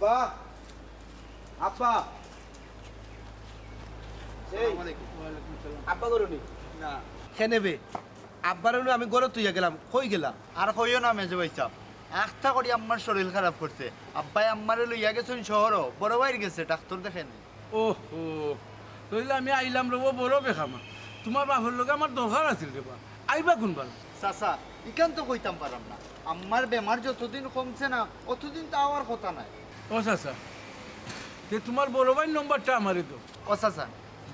আব্বা আব্বা আব্বা করুনি না? খেনেবে আব্বার আমি গড়ে তুইয়া গেলাম। কই গেলাম আর কইও না মেজে পাইছা একটা করি আম্মার শরীর খারাপ করছে। আব্বাই আম্মারে লইয়া গেছেন শহর বড় বাইর গেছে ডাক্তার দেখেন ও ও তাহলে আমি আইলাম রব বড় বেখামা। তোমার বাপের লোক আমার দরকার আছিল রে বা। আইবা কোন বার চাচা ইকান তো কইতাম পারাম না। আম্মার বেমার যতদিন কমছে না অতদিন তো আমার কথা নাই। ও চাচা তে তোমার বড় ভাই নম্বরটা আমারই তো। ও চাচা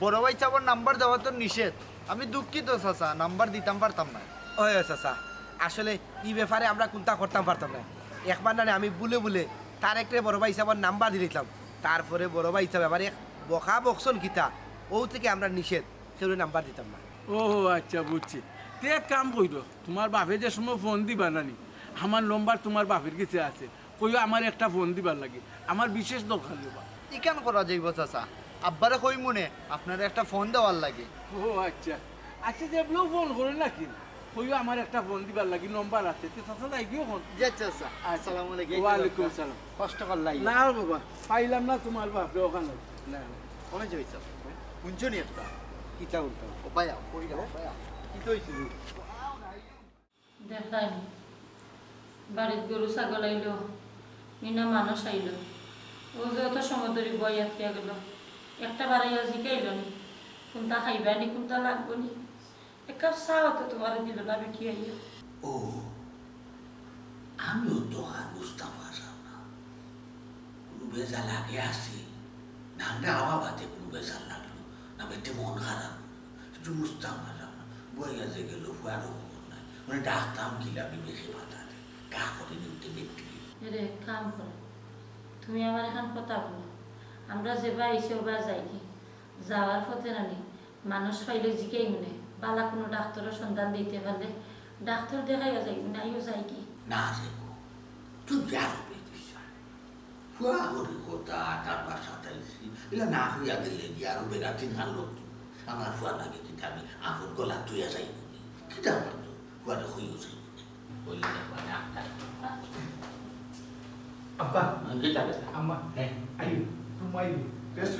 বড় ভাই চাবার নাম্বার দেওয়া তো নিষেধ। আমি দুঃখিত চাচা নাম্বার দিতাম পারতাম না। ওই চাচা আসলে এই ব্যাপারে আমরা কোনটা করতাম পারতাম না। একবার না আমি বুলে বুলে তার একটা বড় ভাই হিসাবে নাম্বার দিয়ে দিলাম। তারপরে বড় ভাই হিসাবে আবার এক বকা বকসন কিতা ও থেকে আমরা নিষেধ। সেগুলো নাম্বার দিতাম না। ও আচ্ছা বুঝছি। তে এক কাম কইল তোমার বাপে যে সময় ফোন দিবা নানি আমার নম্বর তোমার বাপের কাছে আছে। কইও আমার একটা ফোন দিবার লাগে। আমার বিশেষ দরকার দেবা। ইকান করা যাইব চাচা? আব্বারে কই মনে আপনার একটা ফোন দেওয়ার লাগে। ও আচ্ছা। আচ্ছা যে আপনিও ফোন করেন নাকি? কইও আমার একটা ফোন দিবার লাগে নম্বর আছে। তে চাচা যাই গিয়ে ফোন। যে চাচা আসসালামু আলাইকুম। ওয়ালাইকুম আসসালাম কষ্ট করলাই না বাবা পাইলাম না তোমার বাপরে ওখানে। না না। কমে যাইছ শুনছো নি একটা? কিতা উল্টা? ওপায়া কই দাও ওপায়া কি তো হয়েছিল দেখাই বাড়িত গরু ছাগল আইলো। মিনা মানুষ আইলো। ও যে অত সময় ধরে বই আটকিয়া গেল। একটা বাড়াইয়া জিকাইল নি, কোনটা খাইবা নি, কোনটা লাগবো নি? এক কাপ চাও তো তোমার দিল না, বেটি আইয়া। ও, আমিও তো আর বুঝতে পারলাম না। কোনো বেজাল আগে আসি ধানটা হাওয়া বাদে কোনো বেজাল লাগল, না বেটে মন খারাপ। কিছু বুঝতে পারলাম না বইয়া যে গেল খবর নাই। মানে ডাকতাম কিলে আমি বেশি বাতাতে কা করে নিতে ব্যক্তি রে কাম করে। তুমি আমার এখন কথা বলো। আমরা যেবা আইসি ওবা যাই কি? যাওয়ার পথে রানি মানুষ পাইলে জিকেই মনে। বালা কোনো ডাক্তারের সন্ধান দিতে পারলে ডাক্তার দেখাইয়া যাই না আইও যাই কি? না তুই পেতিস ফুয়া করে কথা তার বাসা তাইছি এগুলো না হইয়া গেলে কি আরও বেড়াতে আমার ফুয়া লাগে কিন্তু আমি আঙুর গলা তুইয়া যাইব ফুয়াটা হইও যাইব নি না মানে আপনার Abba, কিটা Amma, হ্যাঁ ayo, rumah ayo, rest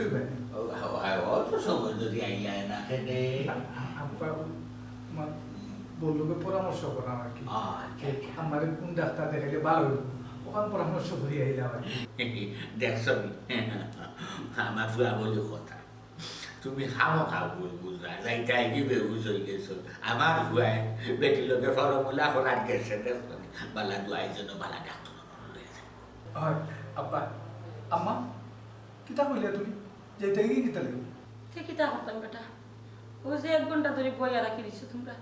পরামর্শ করা আর কি আচ্ছা আমার কোন ডাক্তার দেখাইলে ভালো ওখান পরামর্শ করি আইলাম আর কি দেখছ আমার ফুয়া বলে কথা তুমি খাও ভুল বুঝা যাইতে কি বেহুশ হয়ে গেছো আমার ফুয়ায় বেটি লোকে ফরমুলা করার গেছে দেখছ বালা দুয়াই জন্য বালা ডাক্তার হয়। আব্বা আম্মা কিতা কইলে তুমি? যেতে গিয়ে কিতা লাগবে ঠিকই তা করতাম বেটা। ও যে এক ঘণ্টা ধরে বইয়া রাখি দিছো তোমরা।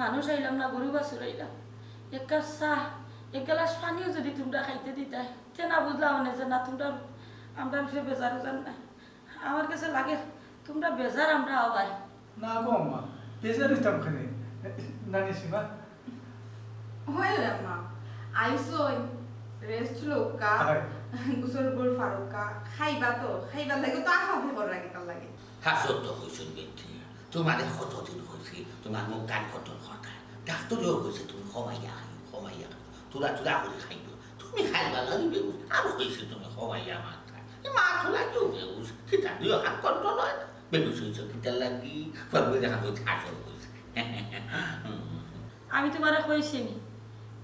মানুষ আইলাম না গরু বাছুর আইলাম। এক কাপ চাহ এক গ্লাস পানিও যদি তোমরা খাইতে দিতাই তে না বুঝলাম মানে যে না তোমরা আমরা বেজার জান না আমার কাছে লাগে তোমরা বেজার আমরা আবার না গো আম্মা বেজার হইতাম খানে। নানি সীমা হয়ে মা আইসই রেস্ট লোকা হয়। গুসল গোল ফারুকা খাইবা তো খাইবার লাগে তো আফা ফেবর লাগে তার লাগে। হাসত তো হয়েছিল বেটি। তোমার কতদিন হয়েছে তোমার মুখ কান কত কথা ডাক্তারেও কইছে তুমি সবাইয়া খাই সবাইয়া খাই তোরা তোরা করে খাইব। তুমি খাইবা লাগি বেউস আর হয়েছে তুমি সবাইয়া মাথা মা তোলা কেউ বেউস কিতা দুই হাত কত নয় বেউস হয়েছে কিতা লাগি ভাববে দেখা হয়েছে আসল হয়েছে আমি তোমারে কইছি নি?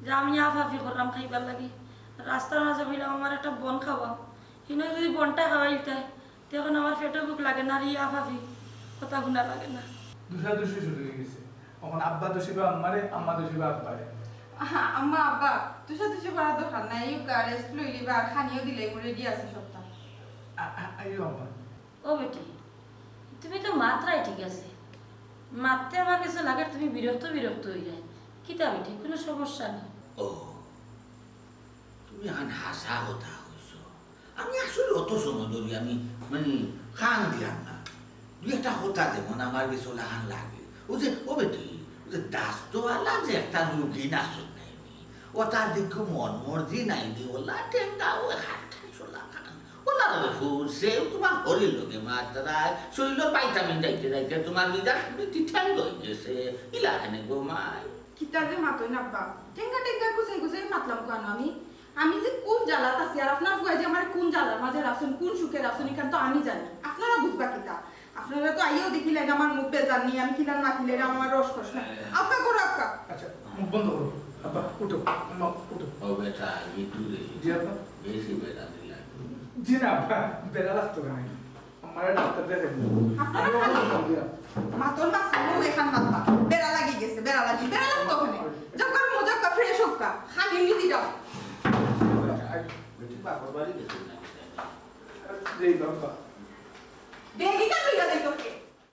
যে আমি আফাফি করলাম খাইবার লাগি। রাস্তার মাঝে হইলাম আমার একটা বন খাওয়াও হিনো যদি বনটা খাওয়াইতাই তখন আমার পেটে বুক লাগে না আর ই আফাফি কথা গুণা লাগে না। দুসা দুসি শুরু হয়ে গেছে। এখন আব্বা দোষিবা আম্মারে আম্মা দোষিবা আব্বারে আম্মা আব্বা তুষা তুষি দরকার নাই। লইলি বা খানিও দিলে রেডি আছে সপ্তাহ। আইও ও বেটি তুমি তো মাত্রাই ঠিক আছে। মারতে আমার কাছে লাগে তুমি বিরক্ত বিরক্ত হয়ে যায়। কিতা বেটি কোনো সমস্যা নেই। ও তুমি আন হাসা কথা হইছ আমি আসলে অত সময় আমি মানে খান দিলাম না। দুই একটা কথা যেমন আমার বেশি লাহান লাগে। ও যে, ও বেটি, ও যে দাস্তওয়ালা যে একটা রুগী নাচত নাইনি ও তার দিকে মন মর্জি নাইনি ওলা টেঙ্গা ও হাত ঠাইছলা খান। ওলা সে তোমার শরীর লগে মাত্রায় শরীর পাইটামিন যাইতে যাইতে তোমার মিজাজ ঠ্যাং হয়ে গেছে। ইলা খানে গো মাই কিতা যে মাতই না আব্বা টেঙ্গা টেঙ্গা কুচাই কুচাই মাতলাম কেন আমি? আমি যে কোন জ্বালাত আছি আর আপনার ফুয়া যে আমার কোন জ্বালার মাঝে রাখছেন কোন সুখে রাখছেন এখান তো আমি জানি। আপনারা বুঝবা কিতা আপনারা তো আইও দেখিলেন আমার মুখ বেজার নিয়ে আমি খিলান না খিলে আমার রস খস না। আপকা করো আপকা আচ্ছা মুখ বন্ধ করো। আব্বা উঠো আম্মা উঠো। ও বেটা একটু রে জি আব্বা। বেশি বেটা দিলা জি না আব্বা বেড়া লাগতো কেন আমার ডাক্তার দেখেন আপনারা খালি না। মাতর মাছ ও এখান মাতবা বেড়া লাগি গেছে বেড়া লাগি। বেড়া লাগতো ওখানে। করে মজা কা ফ্রেশ হোক কা খালি নিদি দাও। বেটি বাবার বাড়ি গেছে না যেই বাবা বেগি কা লইয়া দেই তোকে